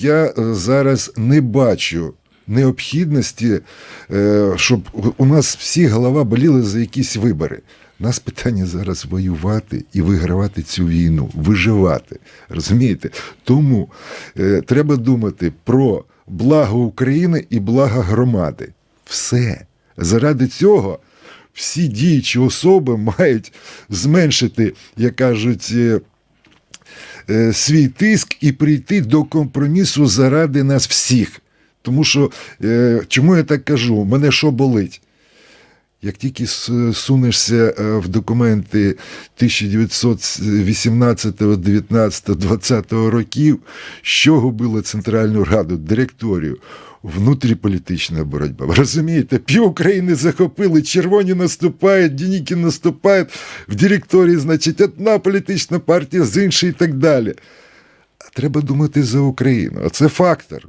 Я е, зараз не бачу необхідності, е, щоб у нас всі голова боліла за якісь вибори. Нас питання зараз воювати і вигравати цю війну, виживати. Розумієте? Тому е, треба думати про благо України і благо громади. Все. Заради цього всі діючі особи мають зменшити, як кажуть, свій тиск і прийти до компромісу заради нас всіх. Тому що, е, чому я так кажу? Мене що болить? Як тільки сунешся е, в документи 1918, 19, 20 років, що губило Центральну Раду, директорію? Внутріполітична боротьба. Ви розумієте, пів України захопили, червоні наступають, дініки наступають, в директорії, значить, одна політична партія з іншої і так далі. А треба думати за Україну. А це фактор.